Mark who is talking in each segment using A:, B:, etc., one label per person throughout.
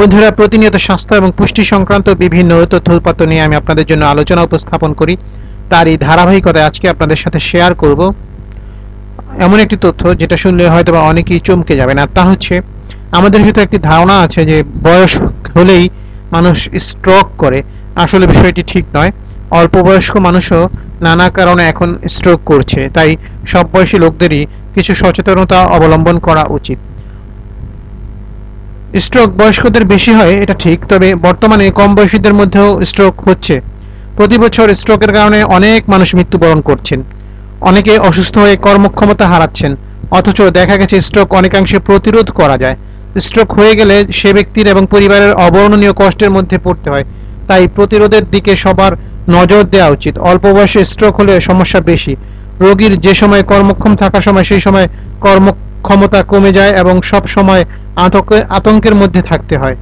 A: বন্ধুরা, প্রতিনিয়ত স্বাস্থ্য এবং পুষ্টি সংক্রান্ত বিভিন্ন তথ্যপত্র নিয়ে আমি আপনাদের জন্য আলোচনা উপস্থাপন করি। তারই ধারাবাহিকতায় আজকে আপনাদের সাথে শেয়ার করব। এমন একটি তথ্য যেটা শুনলে হয়তো বা অনেকেই চমকে যাবেন, আর তা হচ্ছে, আমাদের ভিতরে একটি ধারণা আছে যে বয়স হলেই মানুষ স্ট্রোক করে। আসলে বিষয়টি ঠিক নয়। অল্প বয়স্ক মানুষও নানা কারণে এখন স্ট্রোক করছে। তাই সব বয়সী লোকদেরই কিছু সচেতনতা অবলম্বন করা উচিত। স্ট্রোক বয়স্কদের বেশি হয়, এটা ঠিক, তবে বর্তমানে কম বয়সীদের মধ্যেও স্ট্রোক হচ্ছে। প্রতি বছর স্ট্রোকের কারণে অনেক মানুষ মৃত্যুবরণ করছেন। অনেকে অসুস্থ হয়ে কর্মক্ষমতা হারাচ্ছেন, অথচ দেখা গেছে স্ট্রোক অনেকাংশে প্রতিরোধ করা যায়। স্ট্রোক হয়ে গেলে সে ব্যক্তির এবং পরিবারের অবর্ণনীয় কষ্টের মধ্যে পড়তে হয়। তাই প্রতিরোধের দিকে সবার নজর দেওয়া উচিত। অল্প বয়সে স্ট্রোক হলে সমস্যা বেশি। রোগীর যে সময় কর্মক্ষম থাকার সময়, সেই সময় কর্মক্ষমতা কমে যায় এবং সব সময় আতঙ্কের মধ্যে থাকতে হয়।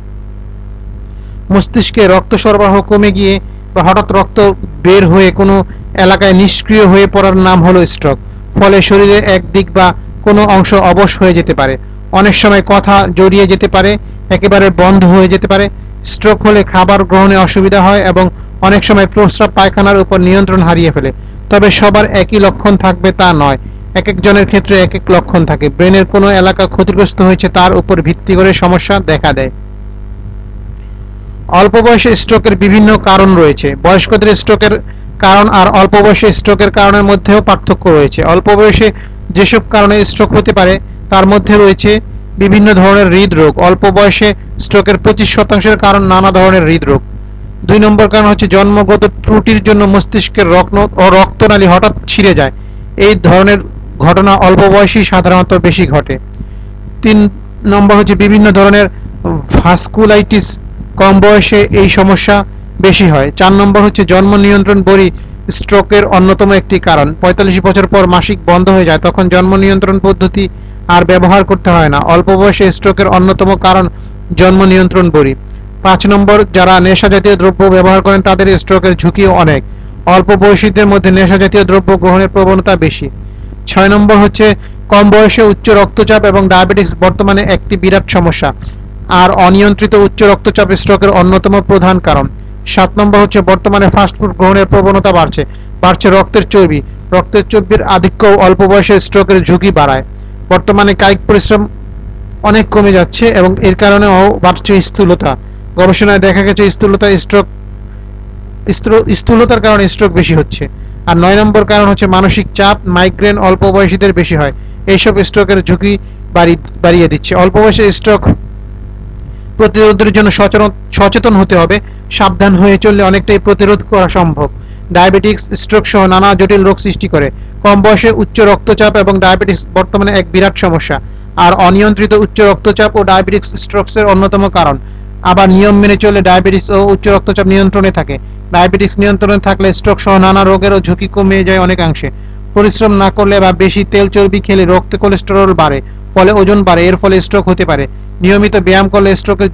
A: মস্তিষ্কে রক্ত সরবরাহ কমে গিয়ে বা হঠাৎ রক্ত বের হয়ে কোনো এলাকায় নিষ্ক্রিয় হয়ে পড়ার নাম হলো স্ট্রোক ফলে শরীরের এক দিক বা কোনো অংশ অবশ হয়ে যেতে পারে। অনেক সময় কথা জড়িয়ে যেতে পারে, একেবারে বন্ধ হয়ে যেতে পারে। স্ট্রোক হলে খাবার গ্রহণে অসুবিধা হয় এবং অনেক সময় প্রস্রাব পায়খানার উপর নিয়ন্ত্রণ হারিয়ে ফেলে। তবে সবার একই লক্ষণ থাকবে তা নয়। এক একজনের ক্ষেত্রে এক এক লক্ষণ থাকে। ব্রেনের কোনো এলাকা ক্ষতিগ্রস্ত হয়েছে, তার উপর ভিত্তি করে সমস্যা দেখা দেয়। অল্প বয়সে স্ট্রোকের বিভিন্ন কারণ রয়েছে। বয়স্কদের স্ট্রোকের কারণ আর অল্প বয়সে স্ট্রোকের কারণের মধ্যেও পার্থক্য রয়েছে। অল্প বয়সে যেসব কারণে স্ট্রোক হতে পারে, তার মধ্যে রয়েছে বিভিন্ন ধরনের হৃদরোগ। অল্প বয়সে স্ট্রোকের পঁচিশ শতাংশের কারণ নানা ধরনের হৃদরোগ। দুই নম্বর কারণ হচ্ছে জন্মগত ত্রুটির জন্য মস্তিষ্কের রক্ত ও রক্তনালী হঠাৎ ছিঁড়ে যায়। এই ধরনের ঘটনা অল্প বয়সেই সাধারণত বেশি ঘটে। তিন নম্বর হচ্ছে বিভিন্ন ধরনের ভাস্কুলাইটিস, কম বয়সে এই সমস্যা বেশি হয়। চার নম্বর হচ্ছে জন্ম নিয়ন্ত্রণ বড়ি স্ট্রোকের অন্যতম একটি কারণ। পঁয়তাল্লিশ বছর পর মাসিক বন্ধ হয়ে যায়, তখন জন্ম নিয়ন্ত্রণ পদ্ধতি আর ব্যবহার করতে হয় না। অল্প বয়সে স্ট্রোকের অন্যতম কারণ জন্ম নিয়ন্ত্রণ বড়ি। পাঁচ নম্বর, যারা নেশা জাতীয় দ্রব্য ব্যবহার করেন, তাদের স্ট্রোকের ঝুঁকিও অনেক। অল্প বয়সীদের মধ্যে নেশা জাতীয় দ্রব্য গ্রহণের প্রবণতা বেশি। ছয় নম্বর হচ্ছে কম বয়সে উচ্চ রক্তচাপ এবং ডায়াবেটিস বর্তমানে একটি বিরাট সমস্যা। আর অনিয়ন্ত্রিত উচ্চ রক্তচাপ স্ট্রোকের অন্যতম প্রধান কারণ। সাত নম্বর হচ্ছে বর্তমানে ফাস্টফুড গ্রহণের প্রবণতা বাড়ছে। বাড়ছে রক্তের চর্বি। রক্তের চর্বির আধিক্য অল্প বয়সে স্ট্রোকের ঝুঁকি বাড়ায়। বর্তমানে কায়িক পরিশ্রম অনেক কমে যাচ্ছে এবং এর কারণেও বাড়ছে স্থূলতা। গবেষণায় দেখা গেছে স্থূলতা স্ট্রোক স্থূলতার কারণে স্ট্রোক বেশি হচ্ছে। আর নয় নম্বর কারণ হচ্ছে মানসিক চাপ মাইগ্রেন অল্প বয়সীদের বেশি হয়। এইসব স্ট্রোকের ঝুঁকি বাড়িয়ে দিচ্ছে। অল্প বয়সে স্ট্রোক প্রতিরোধের জন্য সচেতন হতে হবে। সাবধান হয়ে চললে অনেকটাই প্রতিরোধ করা সম্ভব। ডায়াবেটিক্স স্ট্রোক সহ নানা জটিল রোগ সৃষ্টি করে। কম বয়সে উচ্চ রক্তচাপ এবং ডায়াবেটিস বর্তমানে এক বিরাট সমস্যা। আর অনিয়ন্ত্রিত উচ্চ রক্তচাপ ও ডায়াবেটিক্স স্ট্রোকসের অন্যতম কারণ। আবার নিয়ম মেনে চললে ডায়াবেটিস ও উচ্চ রক্তচাপ নিয়ন্ত্রণে থাকে। ডায়াবেটিক্স নিয়ন্ত্রণে থাকলে স্ট্রোক সহ নানা রোগেরও ঝুঁকি কমে যায় অনেকাংশে। পরিশ্রম না করলে বা বেশি তেল চর্বি খেলে রক্তে কোলেস্টেরল বাড়ে, ফলে ওজন বাড়ে, এর ফলে স্ট্রোক হতে পারে। নিয়মিত ব্যায়াম করলে স্ট্রোকের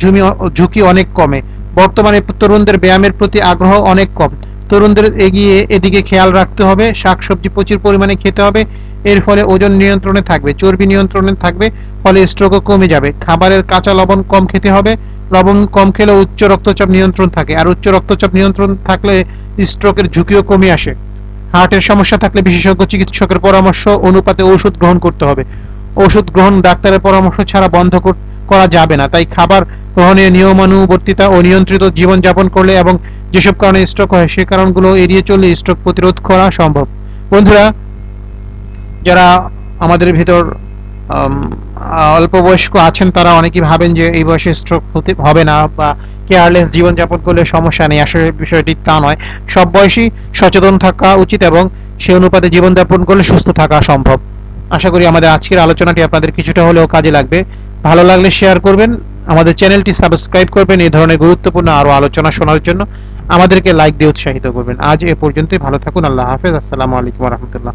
A: ঝুঁকি অনেক কমে। বর্তমানে তরুণদের ব্যায়ামের প্রতি আগ্রহ অনেক কম। তরুণদের এগিয়ে এদিকে খেয়াল রাখতে হবে, শাকসবজি প্রচুর পরিমাণে খেতে হবে, এর ফলে ওজন নিয়ন্ত্রণে থাকবে, চর্বি নিয়ন্ত্রণে থাকবে, ফলে স্ট্রোকও কমে যাবে। খাবারের কাঁচা লবণ কম খেতে হবে লবণ কম খেলে উচ্চ রক্তচাপ নিয়ন্ত্রণ থাকে। আর উচ্চ রক্তচাপ নিয়ন্ত্রণ থাকলে স্ট্রোকের ঝুঁকিও কমে আসে। হার্টের সমস্যা থাকলে বিশেষজ্ঞ চিকিৎসকের পরামর্শ, অনুপাতে ওষুধ গ্রহণ করতে হবে। ওষুধ গ্রহণ ডাক্তারের পরামর্শ ছাড়া বন্ধ করা যাবে না। তাই খাবার গ্রহণের নিয়মানুবর্তিতা ও নিয়ন্ত্রিত জীবনযাপন করলে এবং যেসব কারণে স্ট্রোক হয়, সে কারণগুলো এড়িয়ে চললে স্ট্রোক প্রতিরোধ করা সম্ভব। বন্ধুরা, যারা আমাদের ভিতর অল্প বয়স্ক আছেন তারা, অনেকেই ভাবেন যে এই বয়সে স্ট্রোক হতে, হবে না বা কেয়ারলেস জীবনযাপন করলে সমস্যা নেই। আসলে বিষয়টি তা নয়। সব বয়সী সচেতন থাকা উচিত এবং সে অনুপাতে জীবনযাপন করলে সুস্থ থাকা সম্ভব। আশা করি আমাদের আজকের আলোচনাটি আপনাদের কিছুটা হলেও কাজে লাগবে। ভালো লাগলে শেয়ার করবেন। আমাদের চ্যানেলটি সাবস্ক্রাইব করবেন। এই ধরনের গুরুত্বপূর্ণ আরও আলোচনা শোনার জন্য আমাদেরকে লাইক দিয়ে উৎসাহিত করবেন। আজ এ পর্যন্তই। ভালো থাকুন। আল্লাহ হাফেজ। আসসালামু আলাইকুম রহমতুল্লাহ।